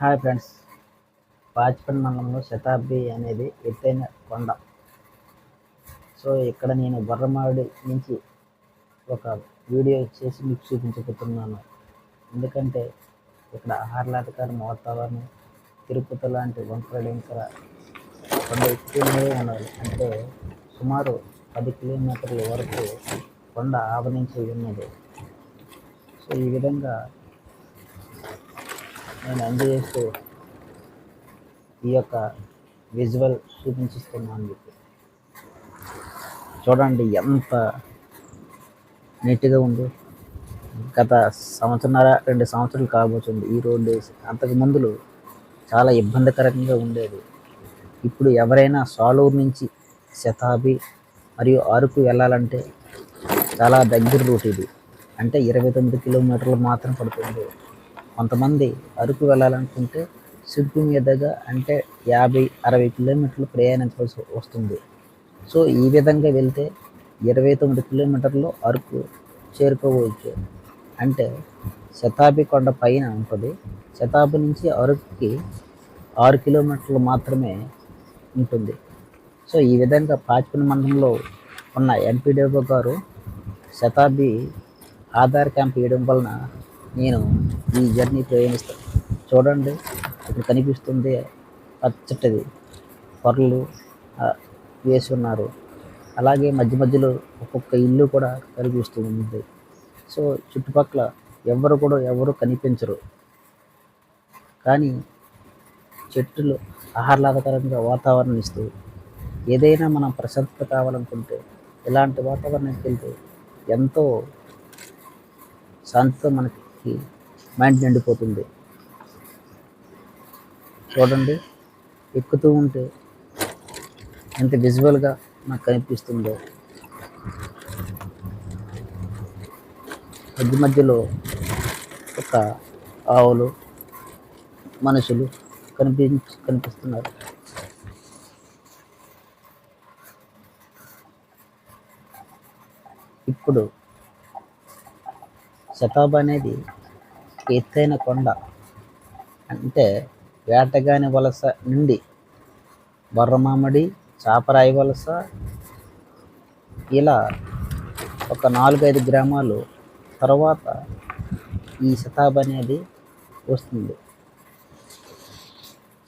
Hi friends. పాచిపల్లి మండలంలో శతాబ్ది అనేది ఎత్తైన కొండ. సో ఇక్కడ నేను బొర్రమావిడి నుంచి ఒక వీడియో చేసి మీకు చూపించబోతున్నాను. ఎందుకంటే ఇక్కడ ఆహ్లాదకరం వాతావరణం తిరుపతి లాంటి వంకరడింకర కొండ ఎక్కువనే ఉన్నది అంటే సుమారు పది కిలోమీటర్ల వరకు కొండ ఆవరించి ఉన్నది సో ఈ విధంగా నేను అందజేస్తూ ఈ యొక్క విజువల్ చూపించిస్తున్నాను చెప్పి. చూడండి ఎంత నీట్గా ఉందో. గత సంవత్సరాల రెండు సంవత్సరాలు కాబోతుంది. ఈ రోడ్డు అంతకు ముందులు చాలా ఇబ్బందికరంగా ఉండేది. ఇప్పుడు ఎవరైనా సాలూరు నుంచి శతాబి మరియు అరకు వెళ్ళాలంటే చాలా దగ్గర రూట్ ఇది. అంటే ఇరవై తొమ్మిది కిలోమీటర్లు మాత్రం పడుతుంది. కొంతమంది అరకు వెళ్ళాలనుకుంటే సిగ్గు మీదుగా అంటే యాభై అరవై కిలోమీటర్లు ప్రయాణించవలసి వస్తుంది. సో ఈ విధంగా వెళ్తే ఇరవై తొమ్మిది కిలోమీటర్లు అరకు చేరుకోవచ్చు. అంటే శతాబ్ది కొండ పైన ఉంటుంది. శతాబ్ది నుంచి అరకుకి ఆరు కిలోమీటర్లు మాత్రమే ఉంటుంది. సో ఈ విధంగా పాచిపల్లి మండలంలో ఉన్న ఎంపీడీఓ గారు శతాబ్ది ఆధార్ క్యాంప్ వేయడం వలన నేను ఈ జర్నీ ప్రయాణిస్తాం చూడండి ఇక్కడ కనిపిస్తుంది పచ్చటిది. పొరలు వేసి ఉన్నారు. అలాగే మధ్య మధ్యలో ఒక్కొక్క ఇల్లు కూడా కనిపిస్తూ ఉంది సో చుట్టుపక్కల ఎవరు కూడా ఎవరు కనిపించరు. కానీ చెట్లు ఆహ్లాదకరంగా వాతావరణం ఇస్తూ ఏదైనా మనం ప్రశాంతత కావాలనుకుంటే ఇలాంటి వాతావరణానికి వెళ్తే ఎంతో శాంతితో మనకి మైండ్ నిండిపోతుంది. చూడండి ఎక్కుతూ ఉంటే ఎంత విజువల్గా నాకు కనిపిస్తుందో. మధ్య మధ్యలో ఒక ఆవులు మనుషులు కనిపి కనిపిస్తున్నారు. ఇప్పుడు శతాబ్ అనేది ఎత్తైన కొండ. అంటే వేటగాని వలస నుండి బొర్రమామిడి చాపరాయి వలస ఇలా ఒక నాలుగైదు గ్రామాలు తర్వాత ఈ శతాబ్ అనేది వస్తుంది.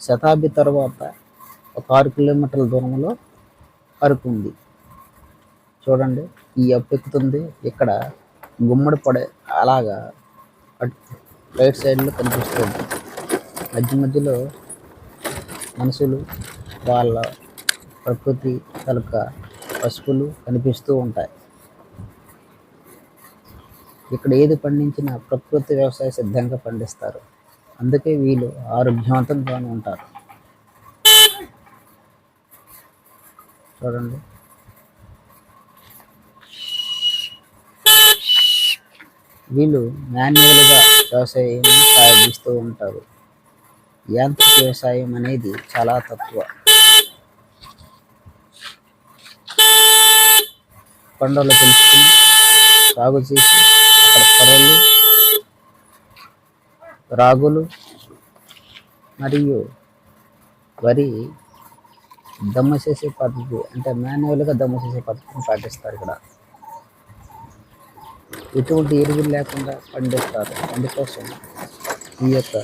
శతాబ్ది తర్వాత ఒక ఆరు కిలోమీటర్ల దూరంలో అరకు ఉంది చూడండి ఈ అప్పెక్కుతుంది ఇక్కడ గుమ్మడి పడే అలాగా రైట్ సైడ్లో కనిపిస్తుంది మధ్య మధ్యలో మనుషులు వాళ్ళ ప్రకృతి తలక పసుపులు కనిపిస్తూ ఉంటాయి. ఇక్కడ ఏది పండించినా ప్రకృతి వ్యవసాయ సిద్ధంగా పండిస్తారు. అందుకే వీళ్ళు ఆరోగ్యవంతంగానే ఉంటారు. చూడండి. వీళ్ళు మాన్యువల్గా వ్యవసాయం సాగిస్తూ ఉంటారు. యాంత్రిక వ్యవసాయం అనేది చాలా తక్కువ. కొండలు పెంచుకుని సాగు చేసి అక్కడ పొరలు రాగులు మరియు వరి దమ్మ చేసే పద్ధతి అంటే మాన్యువల్గా దమ్మ చేసే పద్ధతిని పాటిస్తారు ఇక్కడ. ఎటువంటి ఎరువులు లేకుండా పండిస్తారు. అందుకోసం ఈ యొక్క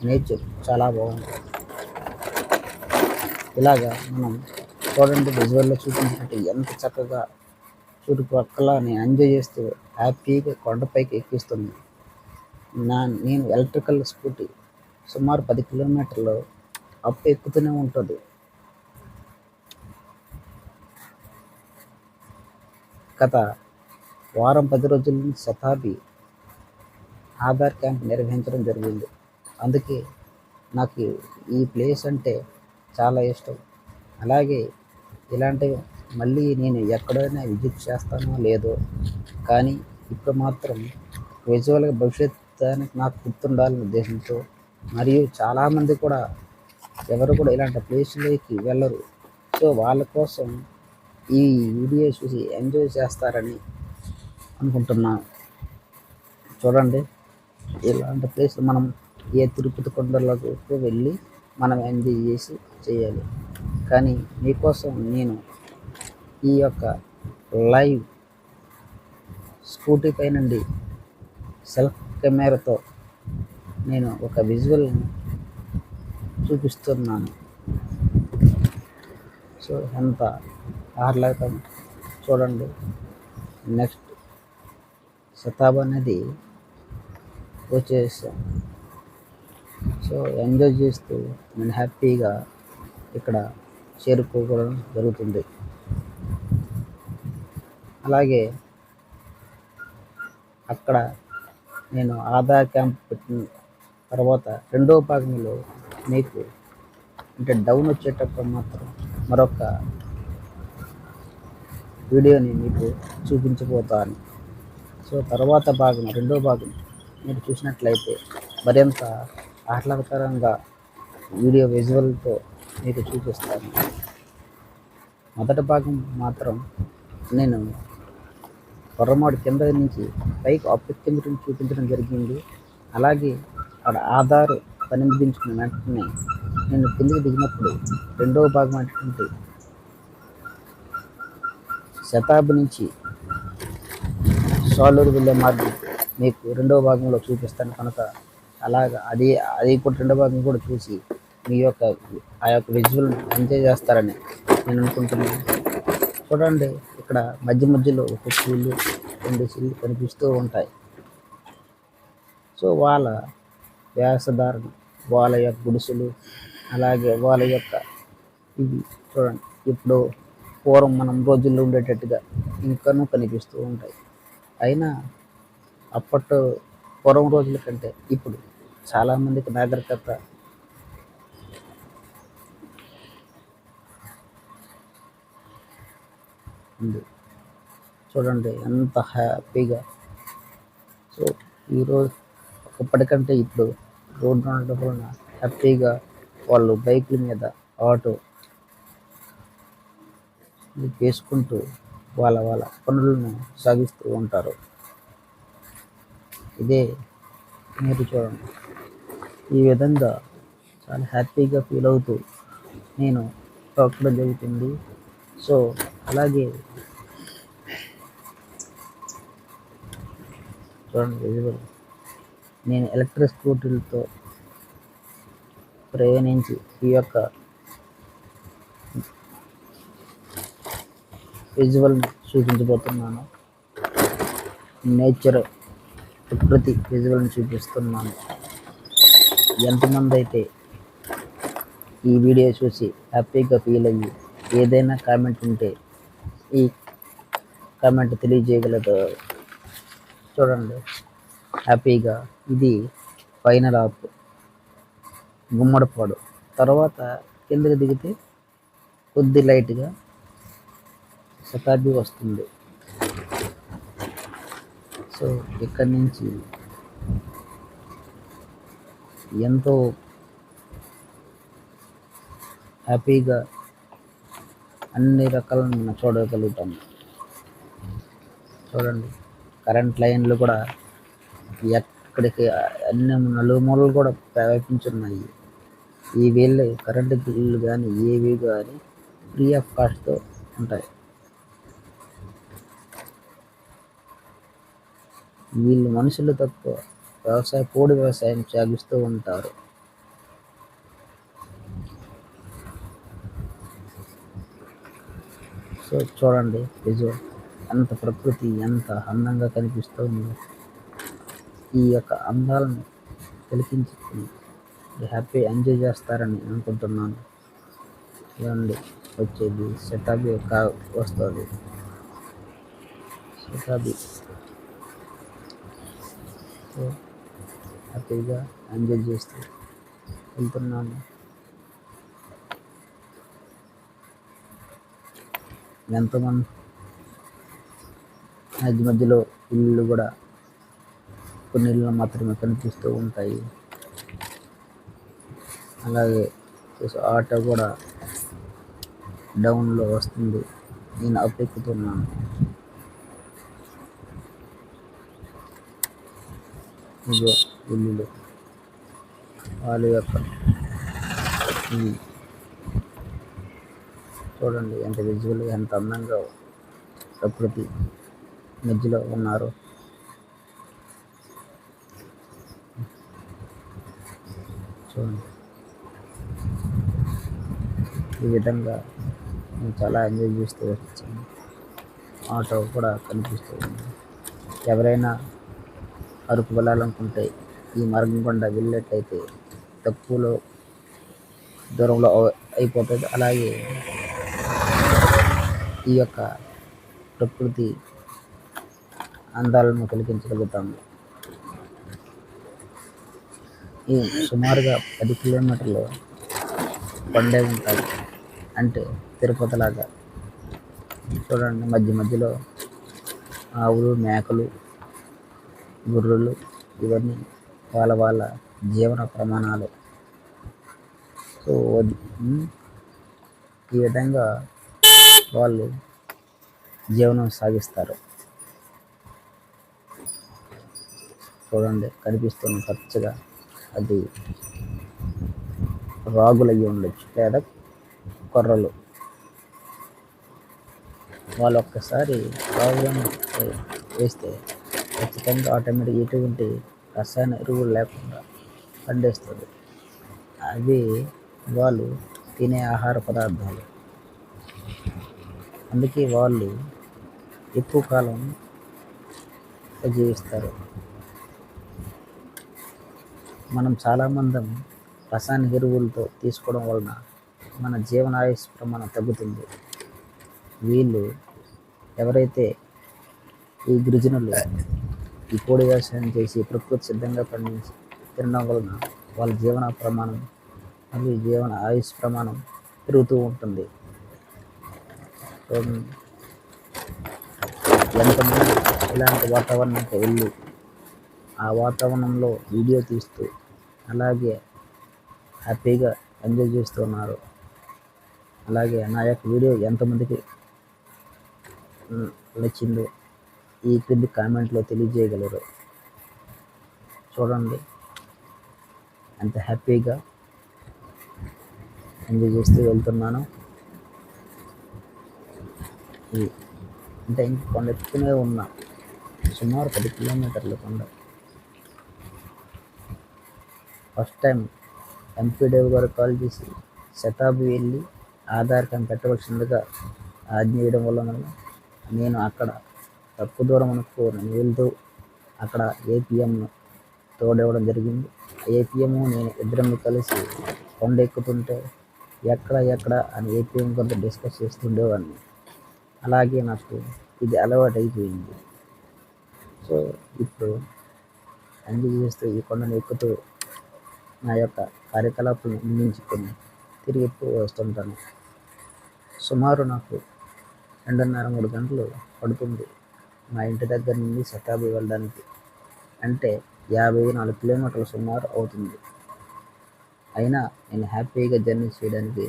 నేచర్ చాలా బాగుంటుంది ఇలాగా మనం చూడండి విజువల్లో చూపించినట్టు ఎంత చక్కగా చుట్టుపక్కలని ఎంజాయ్ చేస్తూ హ్యాపీగా కొండపైకి ఎక్కిస్తుంది. నా నేను ఎలక్ట్రికల్ స్కూటీ సుమారు పది కిలోమీటర్లు అప్ ఎక్కుతూనే ఉంటుంది. గత వారం పది రోజుల నుంచి శతాబ్ది ఆధార్ క్యాంప్ నిర్వహించడం జరిగింది. అందుకే నాకు ఈ ప్లేస్ అంటే చాలా ఇష్టం. అలాగే ఇలాంటివి మళ్ళీ నేను ఎక్కడైనా విజిట్ చేస్తానో లేదో కానీ ఇప్పుడు మాత్రం విజువల్గా భవిష్యత్తునికి నాకు గుర్తుండాలనే ఉద్దేశంతో మరియు చాలామంది కూడా ఎవరు కూడా ఇలాంటి ప్లేస్లోకి వెళ్ళరు. సో వాళ్ళ కోసం ఈ వీడియో చూసి ఎంజాయ్ చేస్తారని అనుకుంటున్నాను చూడండి. ఇలాంటి ప్లేస్ మనం ఏ తిరుపతి కొండలకు వెళ్ళి మనం ఎంజాయ్ చేసి చేయాలి. కానీ మీకోసం నేను ఈ యొక్క లైవ్ స్కూటీ పై నుండి సెల్ఫ్ కెమెరాతో నేను ఒక విజువల్ చూపిస్తున్నాను. సో ఎంత ఆహ్లాదం చూడండి. నెక్స్ట్ శతాబ్ అనేది వచ్చేసాం. సో ఎంజాయ్ చేస్తూ నేను హ్యాపీగా ఇక్కడ చేరుకోవడం జరుగుతుంది. అలాగే అక్కడ నేను ఆధార్ క్యాంప్ పెట్టిన తర్వాత రెండో భాగంలో మీకు అంటే డౌన్ వచ్చేటప్పుడు మాత్రం మరొక వీడియోని మీకు చూపించబోతాను. సో తర్వాత భాగం రెండో భాగం మీరు చూసినట్లయితే మరింత ఆహ్లాదకరంగా వీడియో విజువల్తో మీకు చూపిస్తాను. మొదటి భాగం మాత్రం నేను కొర్రమాడు కింద నుంచి పైకి అప్పెక్కించడం చూపించడం జరిగింది. అలాగే అక్కడ ఆధార్ పనిముగించుకున్న వెంటనే నేను కిందికి దిగినప్పుడు రెండవ భాగం అటువంటి శతాబ్ది నుంచి సాలూరు వెళ్ళే మార్గం మీకు రెండవ భాగంలో చూపిస్తాను కనుక అలాగా అది అది కూడా రెండో భాగం కూడా చూసి మీ యొక్క ఆ యొక్క విజువల్ ఎంజాయ్ చేస్తారని నేను అనుకుంటున్నాను. చూడండి ఇక్కడ మధ్య మధ్యలో ఒక పూలు రెండు చిల్లు కనిపిస్తూ ఉంటాయి. సో వాళ్ళ వేషధారణ వాళ్ళ యొక్క గుడిసెలు అలాగే వాళ్ళ యొక్క ఇవి చూడండి. ఇప్పుడు పూర్వం మనం రోజుల్లో ఉండేటట్టుగా ఇంకనూ కనిపిస్తూ ఉంటాయి. అయినా అప్పట్లో పూర్వం రోజుల కంటే ఇప్పుడు చాలామందికి నాగరికత ఉంది. చూడండి ఎంత హ్యాపీగా. సో ఈరోజు ఇప్పటికంటే ఇప్పుడు రోడ్డు ఉండడం వలన హ్యాపీగా వాళ్ళు బైకుల మీద ఆటో చేసుకుంటూ వాళ్ళ వాళ్ళ పనులను సాగిస్తూ ఉంటారు. ఇదే మీరు చూడండి ఈ విధంగా చాలా హ్యాపీగా ఫీల్ అవుతూ నేను తొక్కడం జరుగుతుంది. సో అలాగే చూడండి విజువల్ నేను ఎలక్ట్రిక్ స్కూటీలతో ప్రయాణించి ఈ యొక్క విజువల్ చూపించబోతున్నాను. నేచర్ ప్రకృతి విజువల్ని చూపిస్తున్నాను. ఎంతమంది అయితే ఈ వీడియో చూసి హ్యాపీగా ఫీల్ అయ్యి ఏదైనా కామెంట్ ఉంటే ఈ కామెంట్ తెలియజేయగలదు చూడండి. హ్యాపీగా ఇది ఫైనల్ ఆప్ గుమ్మడిపాడు. తర్వాత కిందకి దిగితే కొద్ది లైట్గా శతాబ్ది వస్తుంది. సో ఇక్కడి నుంచి ఎంతో హ్యాపీగా అన్ని రకాలను మనం చూడగలుగుతాము చూడండి కరెంట్ లైన్లు కూడా ఎక్కడికి అన్ని నలుమూలలు కూడా ప్రవేశించున్నాయి ఈ వీళ్ళు కరెంటు బిల్లు కానీ ఏవి కానీ ఫ్రీ ఆఫ్ కాస్ట్తో ఉంటాయి. వీళ్ళు మనుషులు తక్కువ వ్యవసాయ పోడి వ్యవసాయం సాగిస్తూ ఉంటారు. సో చూడండి విజువల్ ఎంత ప్రకృతి ఎంత అందంగా కనిపిస్తుంది ఈ యొక్క అందాలను తిలకించుకుని హ్యాపీ ఎంజాయ్ చేస్తారని అనుకుంటున్నాను. చూడండి వచ్చేది శతాబి కా వస్తుంది శతాబి సో హ్యాపీగా ఎంజాయ్ చేస్తూ వెళ్తున్నాను. ఎంతమంది మధ్య మధ్యలో ఇల్లు కూడా కొన్ని ఇళ్ళు మాత్రమే కనిపిస్తూ ఉంటాయి. అలాగే ఆటో కూడా డౌన్లో వస్తుంది. నేను అప్పెక్కుతున్నాను ఇదిగో ఇల్లులు వాళ్ళ యొక్క ఇవి చూడండి ఎంత విజువల్ ఎంత అందంగా ప్రకృతి మధ్యలో ఉన్నారు. చూడండి. ఈ విధంగా నేను చాలా ఎంజాయ్ చేస్తూ వచ్చాను. ఆటో కూడా కనిపిస్తూ ఉంది. ఎవరైనా అరకు వెళ్ళాలనుకుంటే ఈ మార్గం గుండా వెళ్ళినట్లయితే తక్కువలో దూరంలో అయిపోతుంది అలాగే ఈ యొక్క ప్రకృతి అందాలను కలిగించగలుగుతాము ఈ సుమారుగా పది కిలోమీటర్లు కొండే ఉంటాయి. అంటే తిరుపతిలాగా. చూడండి మధ్య మధ్యలో ఆవులు మేకలు గొర్రెలు ఇవన్నీ వాళ్ళ వాళ్ళ జీవన ప్రమాణాలు. సో ఈ విధంగా వాళ్ళు జీవనం సాగిస్తారు. చూడండి కనిపిస్తున్న పచ్చగా అది రాగులు అయ్యి ఉండొచ్చు లేదా కొర్రలు. వాళ్ళు ఒక్కసారి రాగులను వేస్తే ఖచ్చితంగా ఆటోమేటిక్ ఎటువంటి రసాయన ఎరువులు లేకుండా పండేస్తుంది అవి వాళ్ళు తినే ఆహార పదార్థాలు. అందుకే వాళ్ళు ఎక్కువ కాలం జీవిస్తారు. మనం చాలామంది రసాయన ఎరువులతో తీసుకోవడం వలన మన జీవనాయుష్ ప్రమాణం తగ్గుతుంది. వీళ్ళు ఎవరైతే ఈ గిరిజనులు ఈ పొడి వ్యవసాయం చేసి ప్రకృతి సిద్ధంగా పండించి తినడం వలన వాళ్ళ జీవన ప్రమాణం మరియు జీవన ఆయుష్ ప్రమాణం పెరుగుతూ ఉంటుంది. ఎంతమంది ఇలాంటి వాతావరణంకి వెళ్ళి ఆ వాతావరణంలో వీడియో తీస్తూ అలాగే హ్యాపీగా ఎంజాయ్ చేస్తున్నారు అలాగే నా యొక్క వీడియో ఎంతమందికి నచ్చిందో ఈ క్రింది కామెంట్లో తెలియజేయగలరు. చూడండి. ఎంత హ్యాపీగా ఎంజాయ్ చేస్తూ వెళ్తున్నాను. అంటే ఇంక కొండ ఎక్కుతూనే ఉన్నా సుమారు పది కిలోమీటర్ల కొండ. ఫస్ట్ టైం ఎంపీ డేవ్ గారు కాల్ చేసి శతాబ్ది వెళ్ళి ఆధార్ కార్డు పెట్టవలసిందిగా ఆజ్ఞ వేయడం వల్ల నేను అక్కడ తక్కువ దూరం అనుకో నేను వెళ్తూ అక్కడ ఏపీఎంను తోడవడం జరిగింది. ఏపీఎం నేను ఇద్దరం కలిసి కొండ ఎక్కుతుంటే ఎక్కడ ఎక్కడ అని ఏపీఎం కొంత డిస్కస్ చేస్తుండేవాడిని. అలాగే నాకు ఇది అలవాటు అయిపోయింది సో ఇప్పుడు ఎంజాయ్ చేస్తూ ఈ కొండను ఎక్కుతూ నా యొక్క కార్యకలాపాలను నిందించుకొని తిరిగి ఎప్పుడు వస్తుంటాను. సుమారు నాకు రెండున్నర మూడు గంటలు పడుతుంది. మా ఇంటి దగ్గర నుండి శతాబ్ది వెళ్ళడానికి. అంటే యాభై నాలుగు కిలోమీటర్లు సుమారు అవుతుంది. అయినా నేను హ్యాపీగా జర్నీ చేయడానికి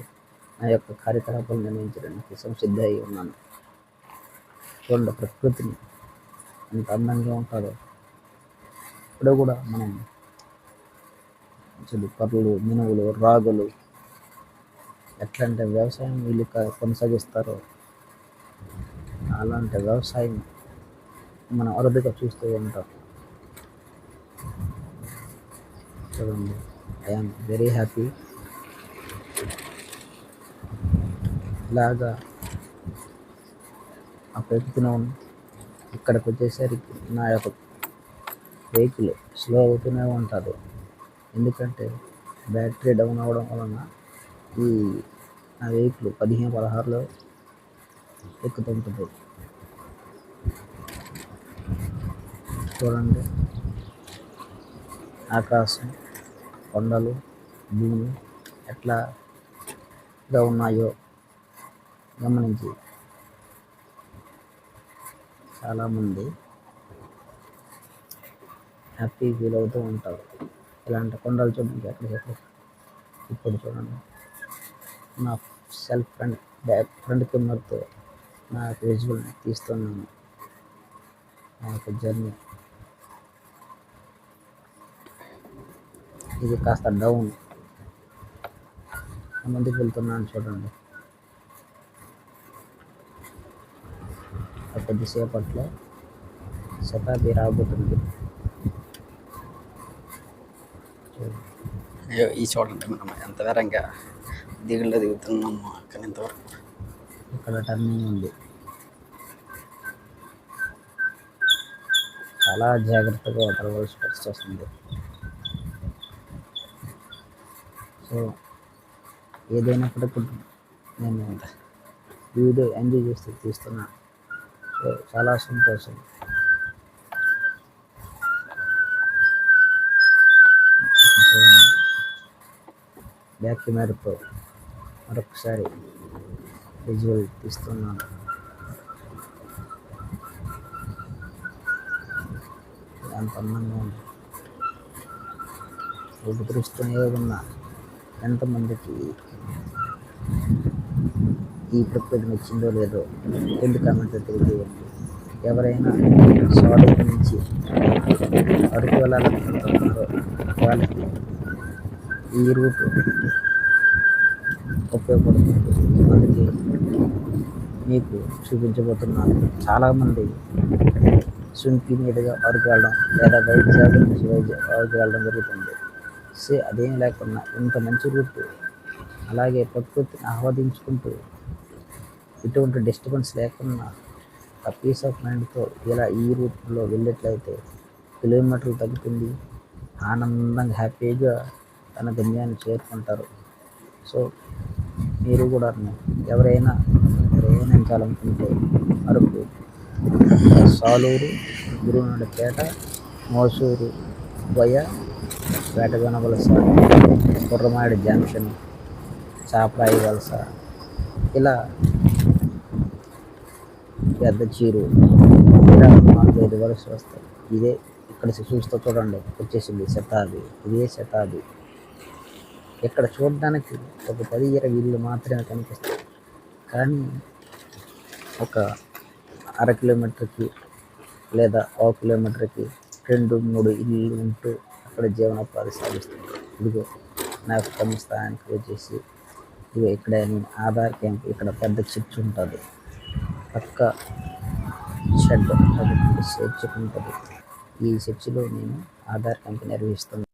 నా యొక్క కార్యకలాపాలు నిర్వహించడానికి సంసిద్ధ అయి ఉన్నాను. చూడండి ప్రకృతిని ఎంత అందంగా ఉంటుందో ఇప్పుడు కూడా మనం అసలు పర్లు మినువులు రాగులు ఎట్లాంటి వ్యవసాయం వీళ్ళు కొనసాగిస్తారో అలాంటి వ్యవసాయం మనం అరుదుగా చూస్తూ ఉంటాం చూడండి. ఐఎమ్ వెరీ హ్యాపీ ఇలాగా ఆ పెరుగుతూనే ఇక్కడికి వచ్చేసరికి నా యొక్క వెహికల్ స్లో అవుతూనే ఉంటుంది. ఎందుకంటే బ్యాటరీ డౌన్ అవ్వడం వలన ఈ నా వెహికల్ పదిహేను పదహారులో ఎక్కుతుంటుంది. చూడండి. ఆకాశం కొండలు భూమి ఎట్లాగా ఉన్నాయో గమనించి. చాలామంది హ్యాపీ ఫీల్ అవుతూ ఉంటారు. ఇలాంటి కొండలు చూడండి ఎక్కడ ఎక్కడ ఇప్పుడు చూడండి. నా సెల్ఫ్ ఫ్రంట్ బ్యాక్ ఫ్రంట్ కెమెరాతో నా యొక్క విజువల్ తీస్తున్నాను. నా యొక్క జర్నీ. ఇది కాస్త డౌన్. ముందుకు వెళ్తున్నాను చూడండి. కొద్దిసేపట్లో శతాబ్ది రాబోతుంది. ఈ చూడండి మనం ఎంత వేరంగా దిగుల్లో దిగుతున్నాము అక్కడ ఇంతవరకు. ఇక్కడ టర్నింగ్ ఉంది. చాలా జాగ్రత్తగా వదలవలసి పరిస్థితి వస్తుంది. సో ఏదైనప్పటికీ నేను వీడియో ఎంజాయ్ చేస్తూ తీస్తున్నా సో చాలా సంతోషం. బ్యాక్ కెమెరాతో మరొకసారి విజువల్ తీస్తున్నాను. ఎంత అందంగా ఉంది. ఉపకరిస్తూనే ఉన్న. ఎంతమందికి ఈ ప్రకృతి నచ్చిందో లేదో రెండు కామెంట్లు తెలియజేయండి ఎవరైనా సోదరు నుంచి అరకు వెళ్ళాలనుకుంటున్నారో వాళ్ళకి ఈ రూట్ ఉపయోగపడుతుంది. అందుకే మీకు చూపించబోతున్నాను చాలామంది సుంకి మీదుగా అరకు వెళ్ళడం లేదా వైజాగ్ నుంచి వైజాగ్ అరకు వెళ్ళడం జరుగుతుంది. సే అదేం లేకుండా ఇంత మంచి రూట్ అలాగే ప్రకృతిని ఆహ్వాదించుకుంటూ ఎటువంటి డిస్టర్బెన్స్ లేకుండా ఆ పీస్ ఆఫ్ మైండ్తో ఇలా ఈ రూట్లో వెళ్ళేట్లయితే కిలోమీటర్లు తగ్గుతుంది. ఆనందంగా హ్యాపీగా తన గమ్యాన్ని చేరుకుంటారు. సో మీరు కూడా ఎవరైనా ప్రయాణించాలనుకుంటే అరకు సాలూరు గురునాడపేట మోసూరు వయ వేటగొన వలస కుర్రమాడి జంక్షన్ చాపరాయి వలస ఇలా పెద్ద చీరు ఇలా నాలుగైదు వలస వస్తాయి. ఇదే ఇక్కడ చూస్తూ చూడండి వచ్చేసింది శతాబ్ది ఇదే శతాబ్ది ఇక్కడ చూడడానికి ఒక పది ఇరవై ఇల్లు మాత్రమే కనిపిస్తాయి. కానీ ఒక అర కిలోమీటర్కి లేదా ఒక కిలోమీటర్కి రెండు మూడు ఇల్లు ఉంటూ ఇక్కడ జీవనోపాధి సాగిస్తుంది ఇదిగో నాకు స్థానానికి వచ్చేసి ఇదిగో ఇక్కడ ఆధార్ క్యాంప్ ఇక్కడ పెద్ద చర్చ్ ఉంటుంది. పక్క షెడ్ అది చర్చ్ ఉంటుంది. ఈ చర్చిలో నేను ఆధార్ క్యాంప్ నిర్వహిస్తున్నాను.